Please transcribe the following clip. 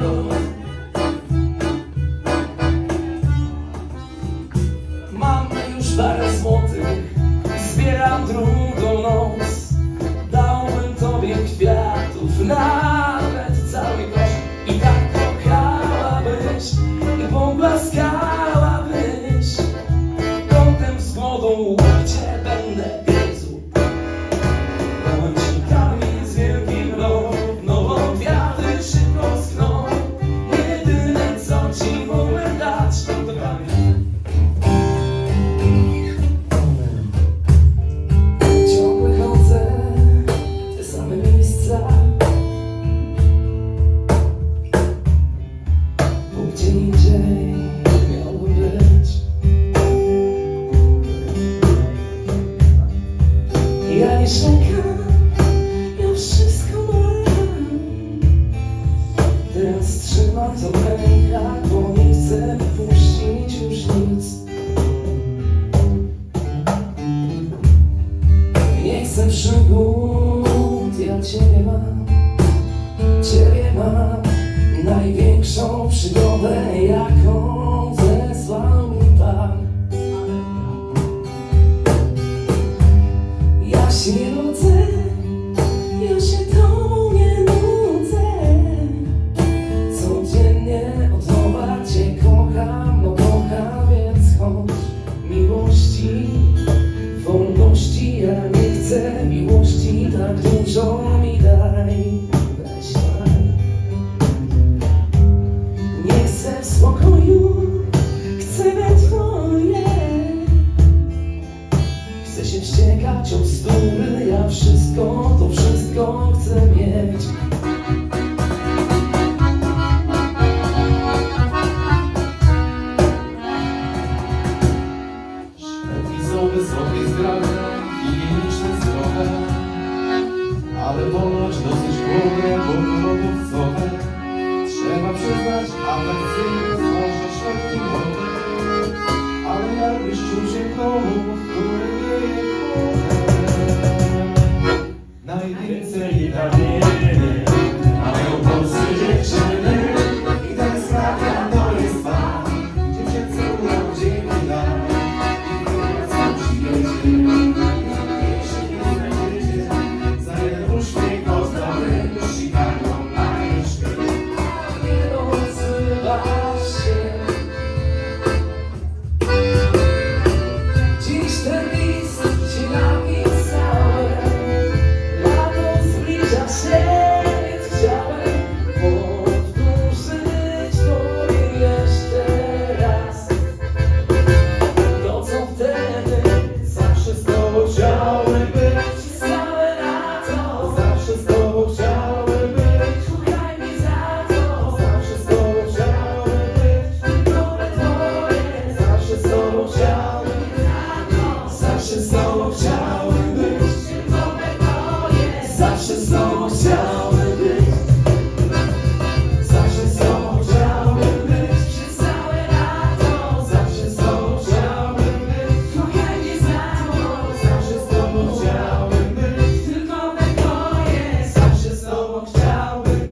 luz. Mam już parę złotych, zbieram drugą noc. Dałbym tobie kwiatów, nawet cały kosz. I tak kochałabyś, i pogłaskałabyś. Być Ja nie czekam, ja wszystko mam Teraz trzymam to w bo nie chcę wypuścić już nic Nie chcę ja Ciebie mam, Ciebie mam Największą przygodę, jaką zesłał mi Pan. Ja się nudzę, ja się Tobą nie nudzę. Codziennie od nowa Cię kocham, no kocham, więc chodź. Miłości wolności ja nie chcę miłości tak dużo ale ponoć dosyć głównie powodówcowe Trzeba przyznać, atrakcyjnie złożę środki młode Ale jakbyś czuł się komu, w którym wieje kochę Najwięcej Italii Yes. Soldier. so